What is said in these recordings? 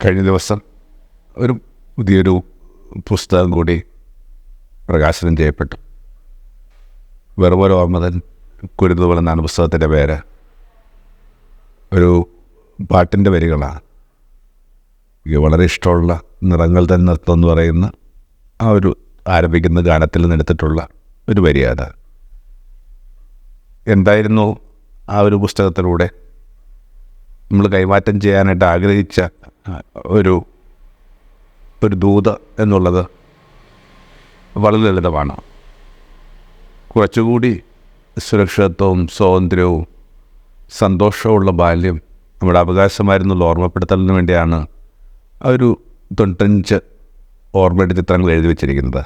കഴിഞ്ഞ ദിവസം ഒരു പുതിയൊരു പുസ്തകം കൂടി പ്രകാശനം ചെയ്യപ്പെട്ടു. വെറുപോലെ ഓർമ്മതൻ കുരുന്നുകൾ എന്നാണ് പുസ്തകത്തിന്റെ പേര് ഒരു പാട്ടിന്റെ വരികളാണ്. എനിക്ക് വളരെ ഇഷ്ടമുള്ള നിറങ്ങൾ തന്നെ നൃത്തം എന്ന് പറയുന്ന ആ ഒരു ആരംഭിക്കുന്ന ഗാനത്തിൽ നിന്നെടുത്തിട്ടുള്ള ഒരു വരിയാണ് എന്തായിരുന്നു ആ ഒരു പുസ്തകത്തിലൂടെ നമ്മൾ കൈമാറ്റം ചെയ്യാനായിട്ട് ആഗ്രഹിച്ച ഒരു ഒരു ദൂത എന്നുള്ളത് വളരെ ലളിതമാണ്. കുറച്ചുകൂടി സുരക്ഷിതത്വവും സ്വാതന്ത്ര്യവും സന്തോഷമുള്ള ബാല്യം നമ്മുടെ അവകാശമായിരുന്നുള്ള ഓർമ്മപ്പെടുത്തലിന് വേണ്ടിയാണ് ഒരു തൊണ്ണൂറ്റഞ്ച് ഓർമ്മയുടെ ചിത്രങ്ങൾ എഴുതി വച്ചിരിക്കുന്നത്.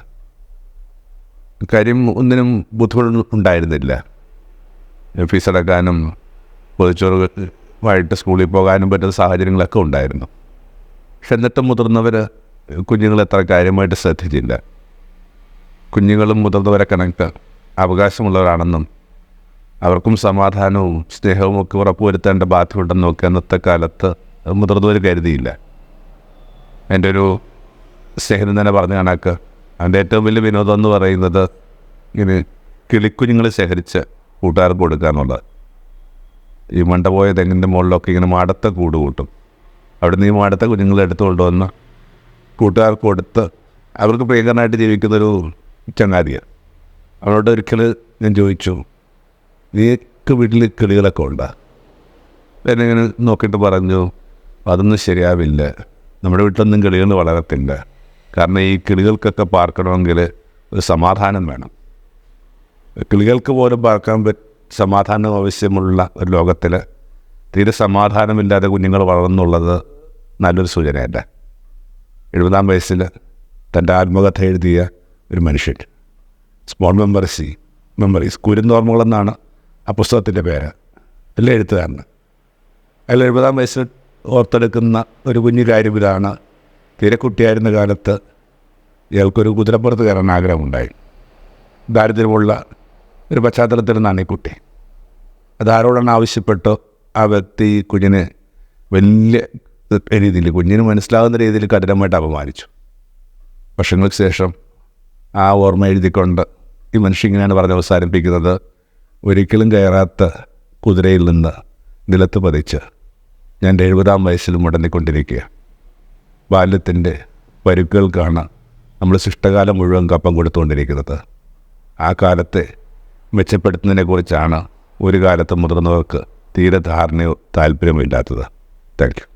കാര്യം ഒന്നിനും ബുദ്ധിമുട്ട് ഉണ്ടായിരുന്നില്ല. ഫീസ് അടക്കാനും പൊതിച്ചോറുമായിട്ട് സ്കൂളിൽ പോകാനും പറ്റുന്ന സാഹചര്യങ്ങളൊക്കെ ഉണ്ടായിരുന്നു. പക്ഷെ എന്നിട്ടും മുതിർന്നവർ കുഞ്ഞുങ്ങളെ അത്ര കാര്യമായിട്ട് ശ്രദ്ധിച്ചില്ല. കുഞ്ഞുങ്ങളും മുതിർന്നവരെ കണക്ക് അവകാശമുള്ളവരാണെന്നും അവർക്കും സമാധാനവും സ്നേഹവും ഒക്കെ ഉറപ്പുവരുത്തേണ്ട ബാധ്യതയുണ്ടെന്നും ഒക്കെ അന്നത്തെ കാലത്ത് മുതിർന്നവർ കരുതിയില്ല. എന്റെ ഒരു സ്നേഹിതൻ തന്നെ പറഞ്ഞ കണക്ക് അതിന്റെ ഏറ്റവും വലിയ വിനോദം എന്ന് പറയുന്നത് ഇങ്ങനെ കിളിക്കുഞ്ഞുങ്ങൾ ശേഖരിച്ച് കൂട്ടുകാർക്ക് കൊടുക്കുക എന്നുള്ളത് ഈ മണ്ട പോയ തെങ്ങിന്റെ മുകളിലൊക്കെ ഇങ്ങനെ മാടത്തെ കൂട് കൂട്ടും. അവിടുന്ന് ഈ മാടത്തെ കുഞ്ഞുങ്ങളെ എടുത്തുകൊണ്ട് വന്ന് കൂട്ടുകാർക്ക് കൊടുത്ത് അവർക്ക് പ്രിയങ്കരനായിട്ട് ജീവിക്കുന്നൊരു ചങ്ങാതിയാണ് അവനോട് ഒരിക്കൽ ഞാൻ ചോദിച്ചു നീക്ക് വീട്ടിൽ കിളികളൊക്കെ ഉണ്ടാ? എന്നെ ഇങ്ങനെ നോക്കിയിട്ട് പറഞ്ഞു അതൊന്നും ശരിയാവില്ല. നമ്മുടെ വീട്ടിലൊന്നും കിളികൾ വളരത്തില്ല. കാരണം ഈ കിളികൾക്കൊക്കെ പാർക്കണമെങ്കിൽ ഒരു സമാധാനം വേണം. കിളികൾക്ക് പോലും പാർക്കാൻ സമാധാനം ആവശ്യമുള്ള ഒരു ലോകത്തിൽ തീരെ സമാധാനമില്ലാതെ കുഞ്ഞുങ്ങൾ വളർന്നുള്ളത് നല്ലൊരു സൂചനയല്ല? എഴുപതാം വയസ്സിൽ തന്റെ ആത്മകഥ എഴുതിയ ഒരു മനുഷ്യൻ. സ്മോൾ മെമ്മറീസ് മെമ്മറീസ് കുരുന്നോർമ്മകളെന്നാണ് ആ പുസ്തകത്തിന്റെ പേര്. അല്ല എഴുത്തുകാരന്. അയാൾ എഴുപതാം വയസ്സിൽ ഓർത്തെടുക്കുന്ന ഒരു കുഞ്ഞു കാര്യം ഇതാണ് തീരെ കുട്ടിയായിരുന്ന കാലത്ത് ഇയാൾക്കൊരു കുതിരപ്പുറത്ത് കയറാൻ ആഗ്രഹമുണ്ടായി. ദാരിദ്ര്യമുള്ള ഒരു പശ്ചാത്തലത്തിൽ നിന്നാണ് ഈ കുട്ടി. അതാരോടാണ് ആവശ്യപ്പെട്ടോ ആ വ്യക്തി കുഞ്ഞിനെ വലിയ രീതിയിൽ കുഞ്ഞിന് മനസ്സിലാകുന്ന രീതിയിൽ കഠിനമായിട്ട് അപമാനിച്ചു. വർഷങ്ങൾക്ക് ശേഷം ആ ഓർമ്മ എഴുതിക്കൊണ്ട് ഈ മനുഷ്യൻ ഇങ്ങനെയാണ് പറഞ്ഞ് അവസാനിപ്പിക്കുന്നത്. ഒരിക്കലും കയറാത്ത കുതിരയിൽ നിന്ന് നിലത്ത് പതിച്ച് ഞാൻ എഴുപതാം വയസ്സിൽ മുടങ്ങിക്കൊണ്ടിരിക്കുക ബാല്യത്തിന്റെ പരുക്കുകൾക്കാണ് നമ്മൾ ശിഷ്ടകാലം മുഴുവൻ കപ്പം കൊടുത്തുകൊണ്ടിരിക്കുന്നത്. ആ കാലത്തെ മെച്ചപ്പെടുത്തുന്നതിനെക്കുറിച്ചാണ് ഒരു കാലത്ത് മുതിർന്നവർക്ക് തീരെ ധാരണയോ താല്പര്യമോ ഇല്ലാത്തത് താങ്ക് യു.